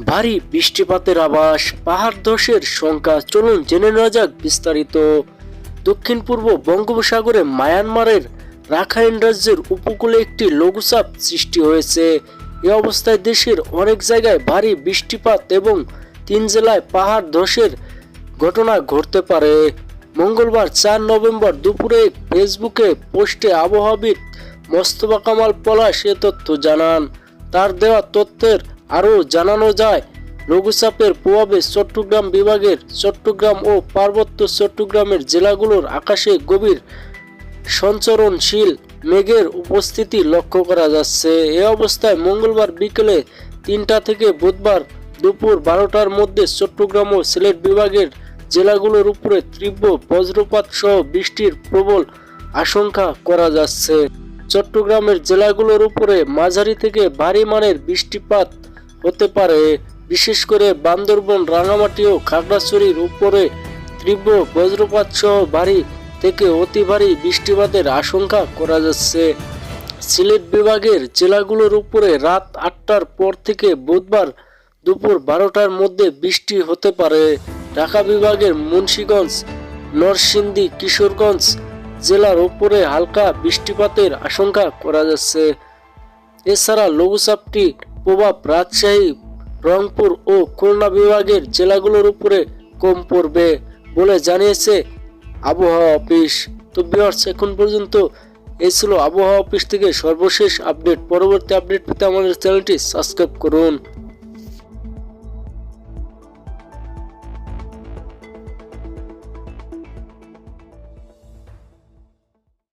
ভারী বৃষ্টিপাতের আবাস পাহাড় ধসের সংখ্যা চলুন জেনে নেওয়া যাক বিস্তারিত। দক্ষিণ পূর্ব বঙ্গোপসাগরে মায়ানমারের রাখাইন রাজ্যের উপকূলে একটি লঘুচাপ সৃষ্টি হয়েছে। এ অবস্থায় দেশের অনেক জায়গায় ভারী বৃষ্টিপাত এবং তিন জেলায় পাহাড় ধসের ঘটনা ঘটতে পারে। মঙ্গলবার চার নভেম্বর দুপুরে ফেসবুকে পোস্টে আবহাওয়াবিদ মোস্তফা কামাল পলাশ এ তথ্য জানান। তার দেওয়া তথ্যের আরও জানানো যায়, লঘুচাপের প্রভাবে চট্টগ্রাম বিভাগের চট্টগ্রাম ও পার্বত্য চট্টগ্রামের জেলাগুলোর আকাশে গভীর সঞ্চরণশীল মেঘের উপস্থিতি লক্ষ্য করা যাচ্ছে। এ অবস্থায় মঙ্গলবার বিকেলে তিনটা থেকে বুধবার দুপুর বারোটার মধ্যে চট্টগ্রাম ও সিলেট বিভাগের জেলাগুলোর উপরে তীব্র বজ্রপাত সহ বৃষ্টির প্রবল আশঙ্কা করা যাচ্ছে। চট্টগ্রামের জেলাগুলোর উপরে মাঝারি থেকে ভারী মানের বৃষ্টিপাত হতে পারে। বিশেষ করে বান্দরবন, রাঙামাটি ও খাগড়াছড়ির উপরে তীব্র বজ্রপাত সহ ভারী থেকে অতি ভারী বৃষ্টিপাতের আশঙ্কা করা যাচ্ছে। সিলেট বিভাগের জেলাগুলোর উপরে রাত আটটার পর থেকে বুধবার দুপুর বারোটার মধ্যে বৃষ্টি হতে পারে। ঢাকা বিভাগের মুন্সীগঞ্জ, নরসিংদী, কিশোরগঞ্জ জেলার উপরে হালকা বৃষ্টিপাতের আশঙ্কা করা যাচ্ছে। এছাড়া লঘুচাপটি প্রভাব রাজশাহী, রংপুর ও খুলনা বিভাগের জেলাগুলোর উপরে কম পড়বে বলে জানিয়েছে আবহাওয়া অফিস। তো বিয়ার্স এখন পর্যন্ত এই ছিল আবহাওয়া অফিস থেকে সর্বশেষ আপডেট। পরবর্তী আপডেট পেতে আমাদের চ্যানেলটি সাবস্ক্রাইব করুন।